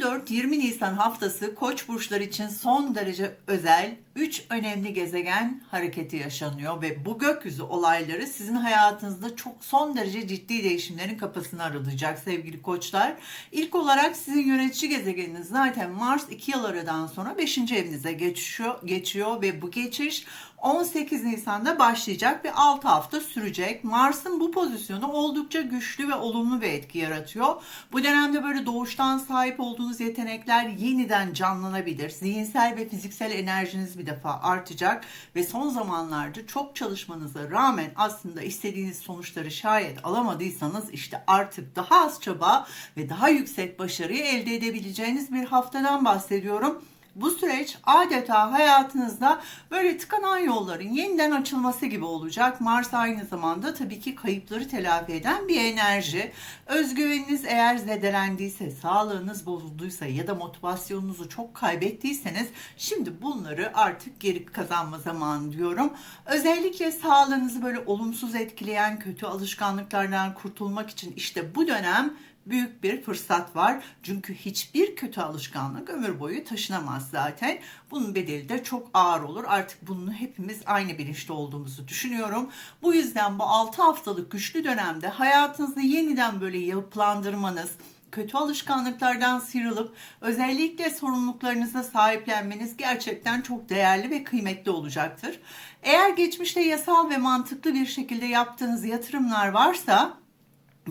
14-20 Nisan haftası Koç burçları için son derece özel 3 önemli gezegen hareketi yaşanıyor ve bu gökyüzü olayları sizin hayatınızda çok son derece ciddi değişimlerin kapısını aralayacak sevgili koçlar. İlk olarak sizin yönetici gezegeniniz zaten Mars 2 yıl aradan sonra 5. evinize geçiyor, geçiyor ve bu geçiş 18 Nisan'da başlayacak ve 6 hafta sürecek. Mars'ın bu pozisyonu oldukça güçlü ve olumlu bir etki yaratıyor. Bu dönemde böyle doğuştan sahip olduğunuz yetenekler yeniden canlanabilir. Zihinsel ve fiziksel enerjiniz bir defa artacak ve son zamanlarda çok çalışmanıza rağmen aslında istediğiniz sonuçları şayet alamadıysanız işte artık daha az çaba ve daha yüksek başarıyı elde edebileceğiniz bir haftadan bahsediyorum. Bu süreç adeta hayatınızda böyle tıkanan yolların yeniden açılması gibi olacak. Mars aynı zamanda tabii ki kayıpları telafi eden bir enerji. Özgüveniniz eğer zedelendiyse, sağlığınız bozulduysa ya da motivasyonunuzu çok kaybettiyseniz şimdi bunları artık geri kazanma zamanı diyorum. Özellikle sağlığınızı böyle olumsuz etkileyen kötü alışkanlıklardan kurtulmak için işte bu dönem büyük bir fırsat var. Çünkü hiçbir kötü alışkanlık ömür boyu taşınamaz zaten. Bunun bedeli de çok ağır olur. Artık bunu hepimiz aynı bilinçte olduğumuzu düşünüyorum. Bu yüzden bu 6 haftalık güçlü dönemde hayatınızı yeniden böyle yapılandırmanız, kötü alışkanlıklardan sıyrılıp özellikle sorumluluklarınıza sahiplenmeniz gerçekten çok değerli ve kıymetli olacaktır. Eğer geçmişte yasal ve mantıklı bir şekilde yaptığınız yatırımlar varsa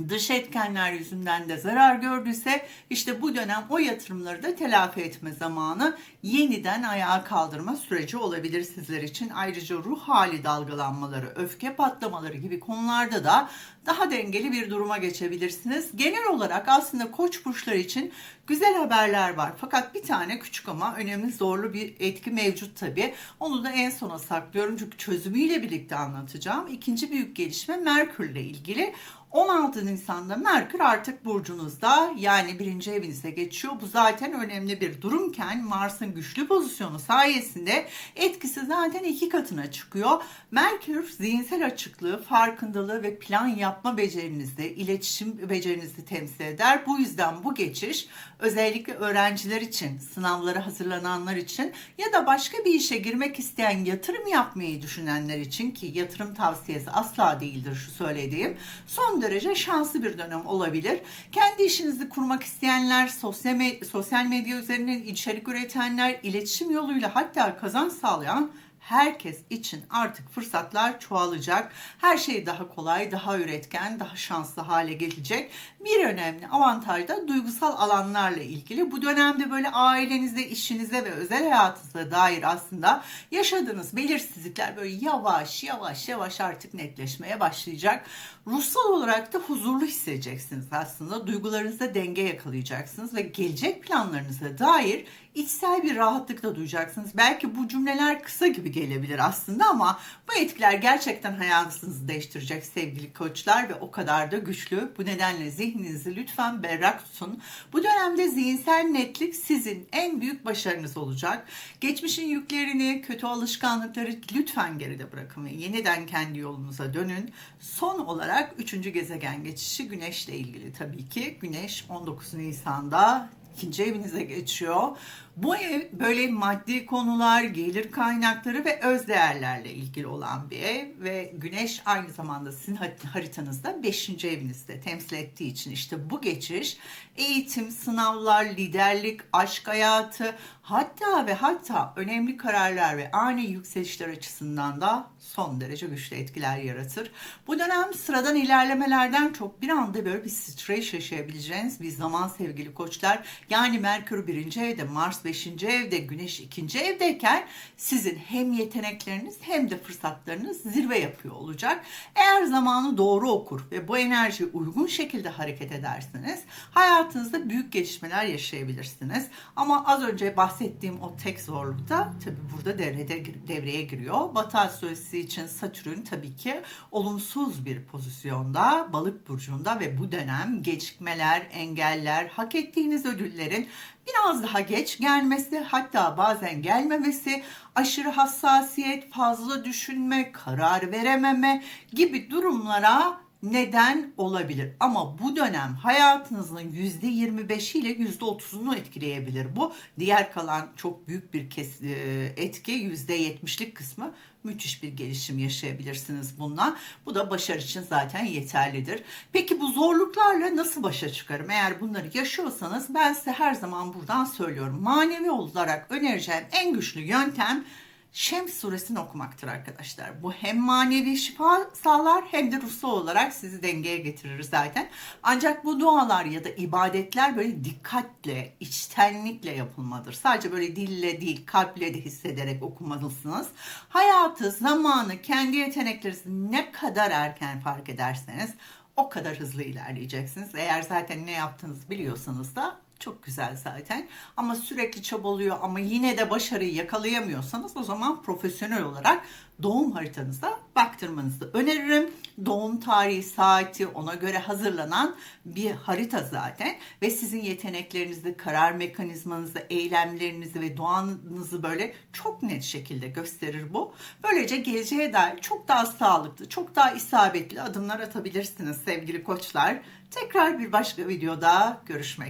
dış etkenler yüzünden de zarar gördüyse işte bu dönem o yatırımları da telafi etme zamanı yeniden ayağa kaldırma süreci olabilir sizler için. Ayrıca ruh hali dalgalanmaları, öfke patlamaları gibi konularda da daha dengeli bir duruma geçebilirsiniz. Genel olarak aslında koç burçları için güzel haberler var. Fakat bir tane küçük ama önemli zorlu bir etki mevcut tabii. Onu da en sona saklıyorum çünkü çözümüyle birlikte anlatacağım. İkinci büyük gelişme Merkür ile ilgili. 16 Nisan'da Merkür artık burcunuzda yani birinci evinize geçiyor. Bu zaten önemli bir durumken Mars'ın güçlü pozisyonu sayesinde etkisi zaten iki katına çıkıyor. Merkür zihinsel açıklığı, farkındalığı ve plan yapma becerinizde, iletişim becerinizi temsil eder. Bu yüzden bu geçiş özellikle öğrenciler için, sınavlara hazırlananlar için ya da başka bir işe girmek isteyen, yatırım yapmayı düşünenler için ki yatırım tavsiyesi asla değildir şu söylediğim. Son derece şanslı bir dönem olabilir. Kendi işinizi kurmak isteyenler, sosyal, me- sosyal medya üzerinden içerik üretenler, iletişim yoluyla hatta kazanç sağlayan herkes için artık fırsatlar çoğalacak. Her şey daha kolay, daha üretken, daha şanslı hale gelecek. Bir önemli avantaj da duygusal alanlarla ilgili. Bu dönemde böyle ailenize, işinize ve özel hayatınıza dair aslında yaşadığınız belirsizlikler böyle yavaş yavaş yavaş artık netleşmeye başlayacak. Ruhsal olarak da huzurlu hissedeceksiniz aslında. Duygularınızda denge yakalayacaksınız ve gelecek planlarınıza dair içsel bir rahatlık da duyacaksınız. Belki bu cümleler kısa gibi gelebilir aslında ama bu etkiler gerçekten hayatınızı değiştirecek sevgili koçlar ve o kadar da güçlü. Bu nedenle zihninizi lütfen berrak tutun. Bu dönemde zihinsel netlik sizin en büyük başarınız olacak. Geçmişin yüklerini, kötü alışkanlıkları lütfen geride bırakın ve yeniden kendi yolunuza dönün. Son olarak üçüncü gezegen geçişi Güneş'le ilgili tabii ki. Güneş 19 Nisan'da ikinci evinize geçiyor. Bu ev böyle maddi konular, gelir kaynakları ve öz değerlerle ilgili olan bir ev ve güneş aynı zamanda sizin haritanızda 5. evinizde temsil ettiği için işte bu geçiş eğitim, sınavlar, liderlik, aşk hayatı hatta ve hatta önemli kararlar ve ani yükselişler açısından da son derece güçlü etkiler yaratır. Bu dönem sıradan ilerlemelerden çok bir anda böyle bir stres yaşayabileceğiniz bir zaman sevgili koçlar. Yani Merkür birinci evde, Mars 5. evde, Güneş 2. evdeyken sizin hem yetenekleriniz hem de fırsatlarınız zirve yapıyor olacak. Eğer zamanı doğru okur ve bu enerjiyi uygun şekilde hareket ederseniz hayatınızda büyük gelişmeler yaşayabilirsiniz. Ama az önce bahsettiğim o tek zorluk da tabii burada devrede, devreye giriyor. Batı astrolojisi için Satürn tabii ki olumsuz bir pozisyonda balık burcunda ve bu dönem gecikmeler, engeller, hak ettiğiniz ödüllerin biraz daha geç gelmesi hatta bazen gelmemesi, aşırı hassasiyet, fazla düşünme, karar verememe gibi durumlara neden olabilir. Ama bu dönem hayatınızın %25'i ile %30'unu etkileyebilir bu. Diğer kalan çok büyük bir e, etki %70'lik kısmı müthiş bir gelişim yaşayabilirsiniz bununla. Bu da başarı için zaten yeterlidir. Peki bu zorluklarla nasıl başa çıkarım? Eğer bunları yaşıyorsanız ben size her zaman buradan söylüyorum. Manevi olarak önereceğim en güçlü yöntem Şems suresini okumaktır arkadaşlar. Bu hem manevi şifa sağlar hem de ruhsal olarak sizi dengeye getirir zaten. Ancak bu dualar ya da ibadetler böyle dikkatle, içtenlikle yapılmadır. Sadece böyle dille değil, kalple de hissederek okumalısınız. Hayatı, zamanı, kendi yeteneklerinizi ne kadar erken fark ederseniz o kadar hızlı ilerleyeceksiniz. Eğer zaten ne yaptığınızı biliyorsanız da çok güzel zaten. Ama sürekli çabalıyor ama yine de başarıyı yakalayamıyorsanız o zaman profesyonel olarak doğum haritanıza baktırmanızı öneririm. Doğum tarihi, saati ona göre hazırlanan bir harita zaten ve sizin yeteneklerinizi, karar mekanizmanızı, eylemlerinizi ve doğanızı böyle çok net şekilde gösterir bu. Böylece geleceğe dair çok daha sağlıklı, çok daha isabetli adımlar atabilirsiniz sevgili koçlar. Tekrar bir başka videoda görüşmek